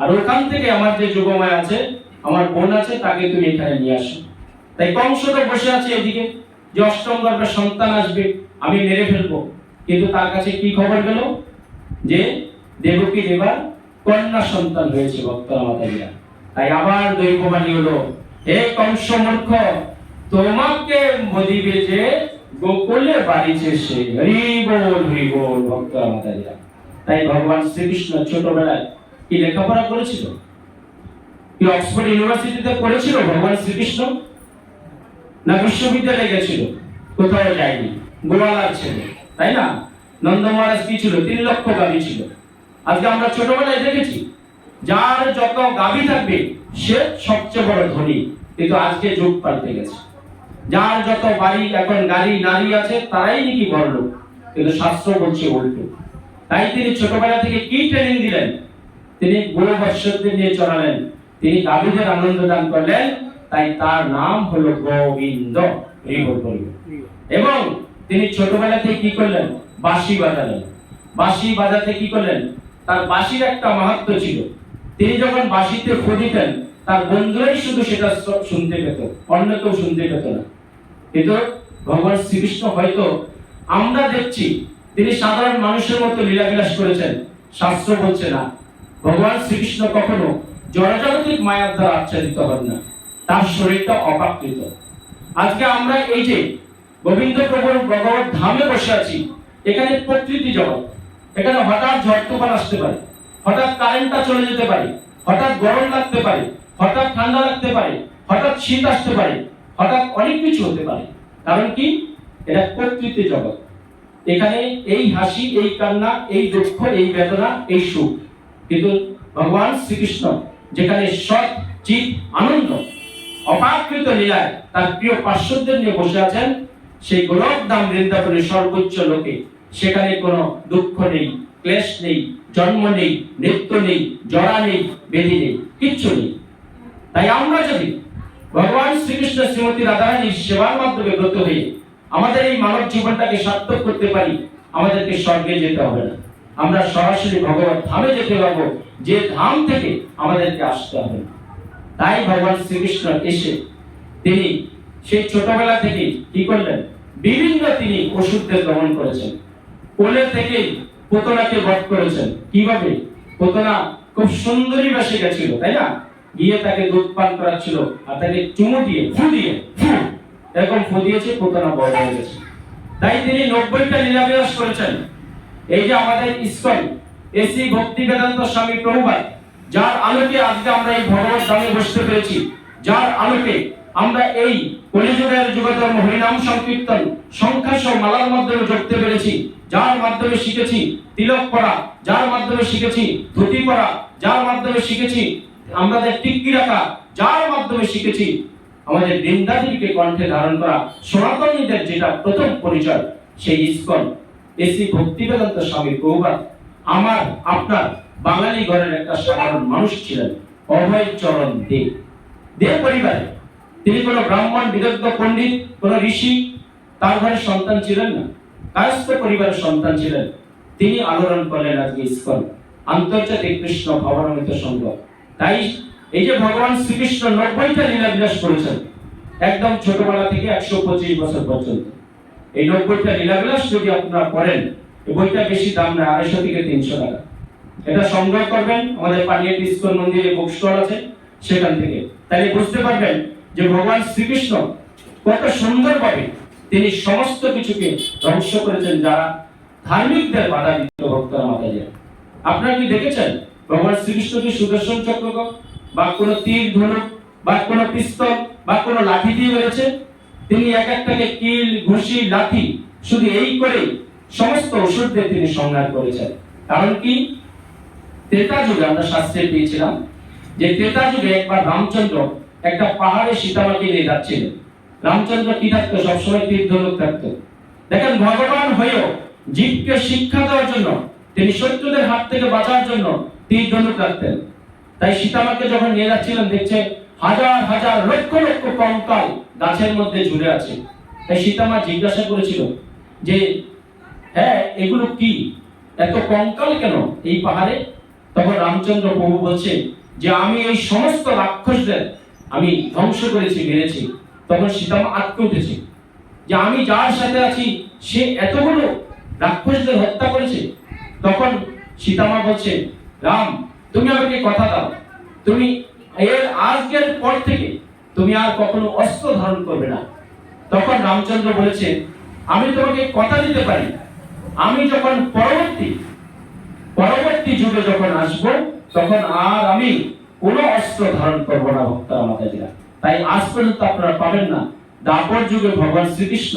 আর ওখান থেকে আমার যে যুবমায় আছে, আমার বোন আছে, তাকে তুমি এখানে নিয়ে আসো। তাই কংস তো বসে আছে এদিকে, যে অষ্টম গর্ভের সন্তান আসবে, আমি মেরে ফেলব। কিন্তু তার কাছে কি খবর গেল? যে দেবকী দেবার কন্যা সন্তান হয়েছে, ভক্তরা মাতাজিরা তাই আবার দৈববাণী হলো, হে কংস মূর্খ, তোমাকে মদিবে যে গোকুলে বাড়িছে সে হরি বল হরি বল ভক্তরা মাতাজিরা তাই ভগবান শ্রীকৃষ্ণ ছোটবেলায় কি লেখাপড়া করেছিল? কি অক্সফোর্ড ইউনিভার্সিটিতে পড়েছিল ভগবান শ্রীকৃষ্ণ? না বিশ্ববিদ্যালয়ে গেছিল? কোথাও যায়নি। গোয়ালার ছেলে, তাই না? নন্দ মহারাজ কি ছিল? তিন লক্ষ গাভী ছিল। আজকে আমরা ছোটবেলায় দেখেছি, যার যত গাভী থাকবে, সে সবচেয়ে বড় ধনী। কিন্তু আজকে যুগ পাল্টে গেছে। যার যত বাড়ি, এখন গাড়ি নারী আছে, তারাই নাকি বড় লোক কিন্তু শাস্ত্র বলছে উল্টো। তাই তিনি ছোটবেলা থেকে কি ট্রেনিং দিলেন? তিনি গুরু বৎসরদের নিয়ে চড়ালেন। তিনি গাভীদের আনন্দ দান করলেন। তাই তার নাম হলো গোবিন্দ। এই বল। বলবে এবং তিনি ছোটবেলা থেকে কি করলেন? বাঁশি বাজালেন। বাঁশি বাজাতে কি করলেন? তার বাঁশির একটা মাহাত্ম ছিল। তিনি যখন বাঁশিতে ফু দিতেন, তার বন্ধুরাই শুধু সেটা শুনতে পেত। অন্য কেউ শুনতে পেত না। কিন্তু ভগবান শ্রীকৃষ্ণ হয়তো আমরা দেখছি, তিনি সাধারণ মানুষের মতো লীলাবিলাস করেছেন। শাস্ত্র বলছে না। ভগবান শ্রীকৃষ্ণ কখনো জড়জাগতিক মায়ার দ্বারা আচ্ছাদিত হন না। তার শরীরটা অপাকৃত। আজকে আমরা এই যে গোবিন্দ প্রভুর ভগবত ধামে বসে আছি, এখানে প্রকৃতি জগৎ। এখানে হঠাৎ ঝড় তুফান আসতে পারে, হঠাৎ কারেন্টটা চলে যেতে পারে, হঠাৎ গরম লাগতে পারে, হঠাৎ ঠান্ডা লাগতে পারে, হঠাৎ শীত আসতে পারে, হঠাৎ অনেক কিছু হতে পারে। কারণ কি? এটা প্রকৃতি জগৎ। এখানে এই হাসি, এই কান্না, এই দুঃখ, এই বেদনা, এই সুখ কিন্তু ভগবান শ্রীকৃষ্ণ, যেখানে সৎ, চিত, আনন্দ, অপাকৃত লীলায় তার প্রিয় পার্শ্বদের নিয়ে বসে আছেন, সেই গোলক দাম বৃন্দাবনের সর্বোচ্চ লোকে। সেখানে কোনো দুঃখ নেই, ক্লেশ নেই, জন্ম নেই নৃত্য নেই, জরা নেই, বেদি নেই, কিচ্ছু নেই। তাই আমরা যদি ভগবান শ্রীকৃষ্ণ শ্রীমতী রাধারানীর সেবার মাধ্যমে ব্রত হয়ে আমাদের এই মানব জীবনটাকে সার্থক করতে পারি, আমাদেরকে স্বর্গে যেতে হবে না। আমরা সরাসরি ভগবত ধামে যেতে পারব। যে ধাম থেকে আমাদেরকে আসতে হবে। তাই ভগবান শ্রীকৃষ্ণ এসে তিনি সেই ছোটবেলা থেকে কি করলেন? বিভিন্ন তিনি ওষুধদের গ্রহণ করেছেন। কোলে থেকেই পুতনাকে বধ করেছেন। কীভাবে? পুতনা খুব সুন্দরী বেসে গেছিল, তাই না? গিয়ে তাকে দুধ পান করাচ্ছিল আর তাকে চুমু দিয়ে, ফু দিয়ে, ফু। এরকম ফু দিয়েছে পুতনা বড় হয়ে গেছে। তাই তিনি নব্বইটা লীলাবিলাস করেছেন। এই যে আমাদের ইস্কন এসি ভক্তি বেদান্ত স্বামী প্রভুপাদ যার আলোকে আজকে আমরা এই ভগবত ধামে বসতে পেরেছি, যার আলোকে আমরা এই কলিযুগের যুগধর্ম হরিনাম সংকীর্তন সংখ্যা সহ মালার মাধ্যমে জড়তে পেরেছি, যার মাধ্যমে শিখেছি তিলক পড়া, যার মাধ্যমে শিখেছি ধুতি পড়া যার মাধ্যমে শিখেছি আমাদের টিক্কি রাখা, যার মাধ্যমে শিখেছি আমাদের বৃন্দাদেবীকে কণ্ঠে ধারণ করা সনাতনীদের যেটা প্রথম পরিচয়, সেই ইস্কন। এসি ভক্তি বেদান্ত স্বামী প্রভুপাদ আমার, আপনার বাঙালি ঘরের একটা সাধারণ মানুষ ছিলেন, অভয় চরণ দে। দে পরিবারে। তিনি কোনো ব্রাহ্মণ, বিদগ্ধ, পণ্ডিত, কোন ঋষি, তার ঘরে সন্তান ছিলেন না। কায়স্থ পরিবারের সন্তান ছিলেন। তিনি আলোড়ন করলেন আজকে ইস্কন। আন্তর্জাতিক কৃষ্ণ ভবনমিত সংঘ তাই এই যে ভগবান শ্রীকৃষ্ণ নব্বইটা লীলা বিলাস করেছেন, একদম ছোটবেলা থেকে একশো পঁচিশ বছর পর্যন্ত। এই নব্বইটা লীলাবিলাস যদি আপনারা এই বইটা বেশি দাম না আড়াইশো থেকে তিনশো টাকা। এটা সংগ্রহ করবেন, আমাদের পানিয়াটি ইস্কন মন্দিরে বুক স্টল আছে, সেখান থেকে। তাহলে বুঝতে পারবেন যে ভগবান শ্রীকৃষ্ণ কত সুন্দরভাবে তিনি সমস্ত কিছুকে ধ্বংস করেছেন, যারা ধার্মিকদের বাধা দিত ভক্তরা মাতাজি আপনারা কি দেখেছেন? ভগবান শ্রীকৃষ্ণ কি সুদর্শন চক্র বা কোনো তীর ধনুক বা কোনো পিস্তল বা কোনো লাঠি দিয়ে মেরেছে? তিনি এক একটাকে কিল, ঘুষি, লাঠি, শুধু এই করে সমস্ত ওষুধদের তিনি সংহার করেছেন। কারণ কি? ত্রেতা যুগে আমরা শাস্ত্রে পেয়েছিলাম যে ত্রেতা যুগে একবার রামচন্দ্র একটা পাহাড়ে সীতামাকে নিয়ে যাচ্ছিলেন রামচন্দ্র কি থাকতো? সবসময় তীর ধনুক থাকতো। দেখেন, ভগবান হয়েও জীবকে শিক্ষা দেওয়ার জন্য, তিনি শত্রুদের হাত থেকে বাঁচার জন্য তীর ধনুক রাখতেন তাই সীতামাকে যখন নিয়ে যাচ্ছিলেন দেখছে হাজার হাজার লক্ষ লক্ষ কঙ্কাল গাছের মধ্যে ঝুলে আছে। তাই সীতামা জিজ্ঞাসা করেছিল যে হ্যাঁ এগুলো কি? এত কঙ্কাল কেন এই পাহাড়ে? তখন রামচন্দ্র প্রভু বলছে, যে আমি এই সমস্ত রাক্ষসদের আমি ধ্বংস করেছি, মেরেছি। তখন সীতামা আটকে উঠেছে। যে আমি যার সাথে আছি, সে এতগুলো রাক্ষসদের হত্যা করেছে? তখন সীতামা বলছে, রাম, তুমি আমাকে কথা দাও। তুমি এর আজকের পর থেকে তুমি আর কখনো অস্ত্র ধারণ করবে না। তখন রামচন্দ্র বলেছে, আমি তোমাকে কথা দিতে পারি। আমি যখন পরবর্তী পরবর্তী যুগে যখন আসব, তখন আর আমি কোনো অস্ত্র ধারণ করব না ভক্ত আমাদের তাই আজ পর্যন্ত আপনারা পাবেন না। দাপর যুগে ভগবান শ্রীকৃষ্ণ